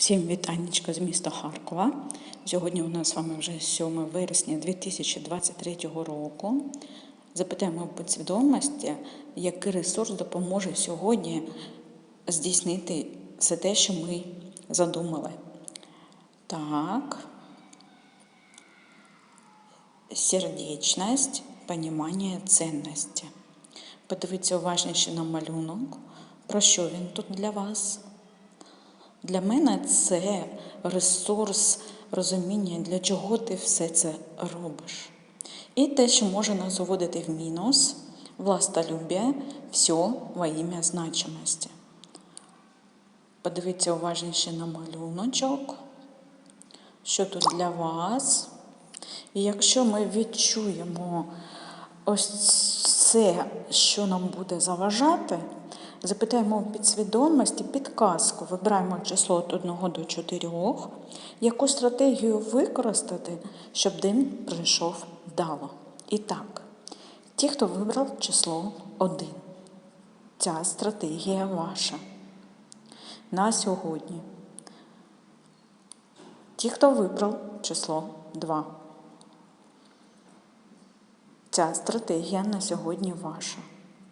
Всім вітаннячка з міста Харкова. Сьогодні у нас з вами вже 7 вересня 2023 року. Запитаємо підсвідомості, який ресурс допоможе сьогодні здійснити все те, що ми задумали. Так. Сердечність, понімання цінності. Подивіться уважніше на малюнок. Про що він тут для вас? Для мене це ресурс розуміння, для чого ти все це робиш. І те, що може нас заводити в мінус, властолюбие, все во ім'я значимості. Подивіться уважніше на малюночок, що тут для вас. І якщо ми відчуємо ось це, що нам буде заважати, запитаємо у підсвідомості підказку, вибираємо число від 1 до 4, яку стратегію використати, щоб день пройшов вдало. І так, ті, хто вибрав число 1, ця стратегія ваша на сьогодні. Ті, хто вибрав число 2. Ця стратегія на сьогодні ваша.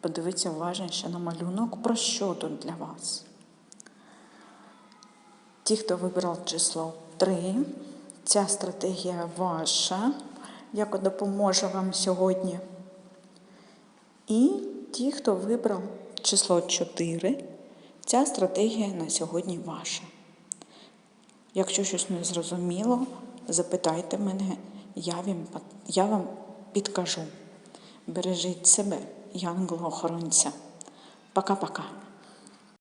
Подивіться уважніше на малюнок, про що тут для вас. Ті, хто вибрав число 3, ця стратегія ваша, яка допоможе вам сьогодні. І ті, хто вибрав число 4, ця стратегія на сьогодні ваша. Якщо щось не зрозуміло, запитайте мене, я вам, я вам підкажу. Бережіть себе, янголо-охоронця. Пока-пока.